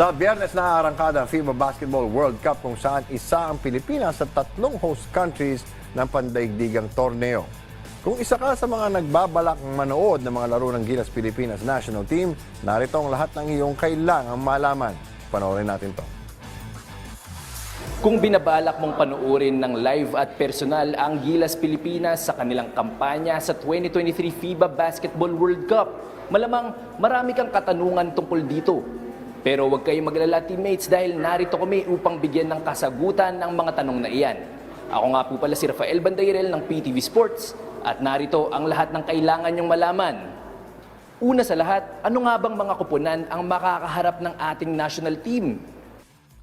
Sa biyernes na arangkada ang FIBA Basketball World Cup kung saan isa ang Pilipinas sa tatlong host countries ng pandaigdigang torneo. Kung isa ka sa mga nagbabalak manood ng mga laro ng Gilas Pilipinas National Team, narito ang lahat ng iyong kailangang malaman. Panoorin natin to. Kung binabalak mong panuorin ng live at personal ang Gilas Pilipinas sa kanilang kampanya sa 2023 FIBA Basketball World Cup, malamang marami kang katanungan tungkol dito. Pero huwag kayong maglala teammates dahil narito kami upang bigyan ng kasagutan ng mga tanong na iyan. Ako nga po pala si Rafael Bandairel ng PTV Sports at narito ang lahat ng kailangan nyong malaman. Una sa lahat, ano nga bang mga kupunan ang makakaharap ng ating national team?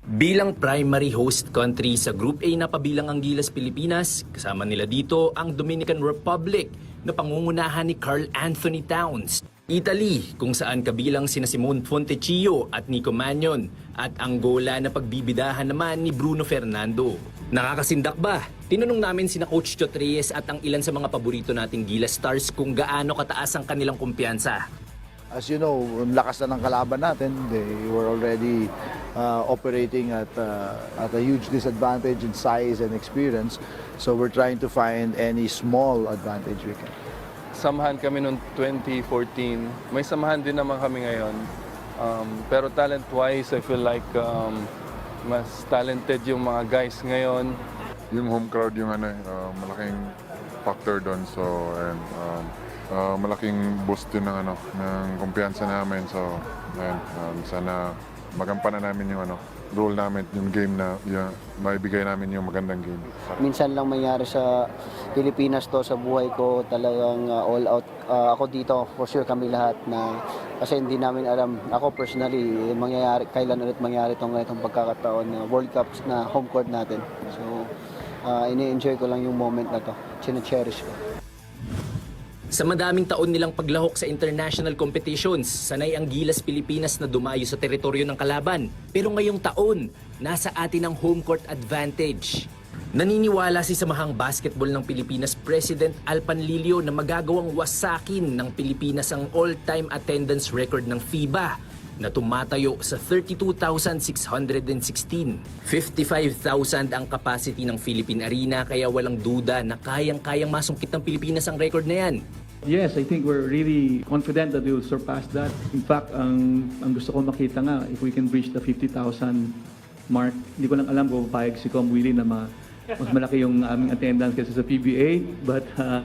Bilang primary host country sa Group A na pabilang ang Gilas Pilipinas, kasama nila dito ang Dominican Republic na pangungunahan ni Carl Anthony Towns. Italy, kung saan kabilang sina Simon Fontecchio at Nico Magnon, at Angola na pagbibidahan naman ni Bruno Fernando. Nakakasindak ba? Tinanong namin sina Coach Chot Reyes at ang ilan sa mga paborito nating Gilas Stars kung gaano kataas ang kanilang kumpiyansa. As you know, ang lakas na ng kalaban natin. They were already uh, operating at, uh, at a huge disadvantage in size and experience. So we're trying to find any small advantage we can. Samahan kami noong 2014. May samahan din naman kami ngayon. Um, pero talent-wise, I feel like um, mas talented yung mga guys ngayon. yung home crowd yung ano, eh, uh, malaking factor doon. So, and um, uh, malaking boost din ng ano, ng kumpiyansa namin. So, ayun, um, sana magampanan namin yung ano, role namin, yung game na yung, maibigay namin yung magandang game. minsan lang mangyari sa Pilipinas to sa buhay ko talagang uh, all out. Uh, ako dito for sure kami lahat na kasi hindi namin alam. Ako personally mangyayari kailan ulit mangyari tong ganitong pagkakataon na World Cups na home court natin. So uh, ini-enjoy ko lang yung moment na to. Chine-cherish ko Sa madaming taon nilang paglahok sa international competitions, sanay ang Gilas Pilipinas na dumayo sa teritoryo ng kalaban. Pero ngayong taon, nasa atin ang home court advantage. Naniniwala si Samahang Basketball ng Pilipinas President Alpan Lilio na magagawang wasakin ng Pilipinas ang all-time attendance record ng FIBA na tumatayo sa 32,616. 55,000 ang capacity ng Philippine Arena kaya walang duda na kayang-kayang masungkit ng Pilipinas ang record na yan. Yes, I think we're really confident that we will surpass that. In fact, ang, ang gusto ko makita nga, if we can reach the 50,000 mark, hindi ko lang alam kung papayag si Com Willie na ma, mas malaki yung aming attendance kasi sa PBA. But, uh,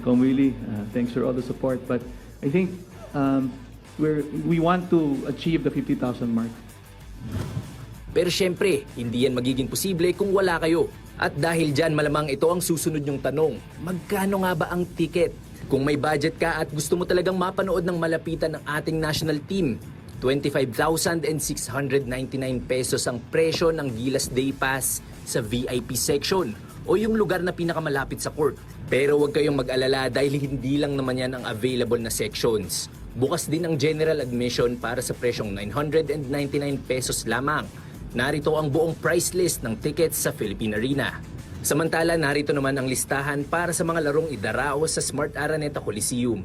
Com Willie, uh, thanks for all the support. But I think um, we're, we want to achieve the 50,000 mark. Pero syempre, hindi yan magiging posible kung wala kayo. At dahil dyan malamang ito ang susunod yung tanong, magkano nga ba ang ticket? Kung may budget ka at gusto mo talagang mapanood ng malapitan ng ating national team, 25,699 pesos ang presyo ng Gilas Day Pass sa VIP section o yung lugar na pinakamalapit sa court. Pero huwag kayong mag-alala dahil hindi lang naman yan ang available na sections. Bukas din ang general admission para sa presyong 999 pesos lamang. Narito ang buong price list ng tickets sa Philippine Arena. Samantala, narito naman ang listahan para sa mga larong idaraos sa Smart Araneta Coliseum.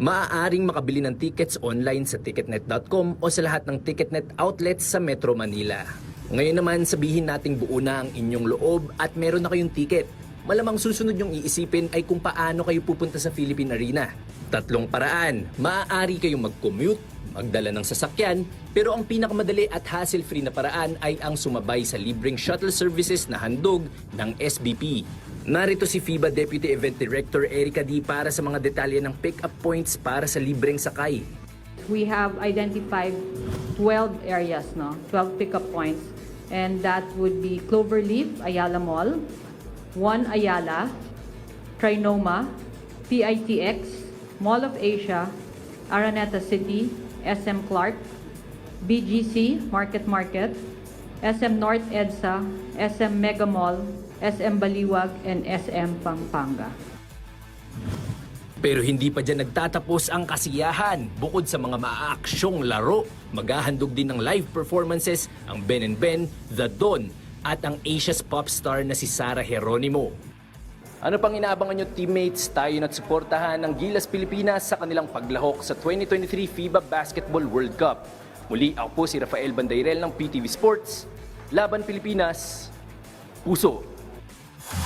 Maaaring makabili ng tickets online sa ticketnet.com o sa lahat ng Ticketnet outlets sa Metro Manila. Ngayon naman sabihin nating buo na ang inyong loob at meron na kayong ticket. Malamang susunod yung iisipin ay kung paano kayo pupunta sa Philippine Arena. Tatlong paraan. Maaari kayong mag-commute, magdala ng sasakyan, pero ang pinakamadali at hassle-free na paraan ay ang sumabay sa libreng shuttle services na handog ng SBP. Narito si FIBA Deputy Event Director Erica D para sa mga detalye ng pick-up points para sa libreng sakay. we have identified 12 areas, no? 12 pickup points. And that would be Cloverleaf, Ayala Mall, One Ayala, Trinoma, PITX, Mall of Asia, Araneta City, SM Clark, BGC, Market Market, SM North EDSA, SM Mega Mall, SM Baliwag, and SM Pampanga. Pero hindi pa dyan nagtatapos ang kasiyahan. Bukod sa mga maaaksyong laro, maghahandog din ng live performances ang Ben and Ben, The Don, at ang Asia's pop star na si Sarah Geronimo. Ano pang inaabangan nyo teammates? Tayo na't suportahan ng Gilas Pilipinas sa kanilang paglahok sa 2023 FIBA Basketball World Cup. Muli ako po si Rafael Bandairel ng PTV Sports. Laban Pilipinas, Puso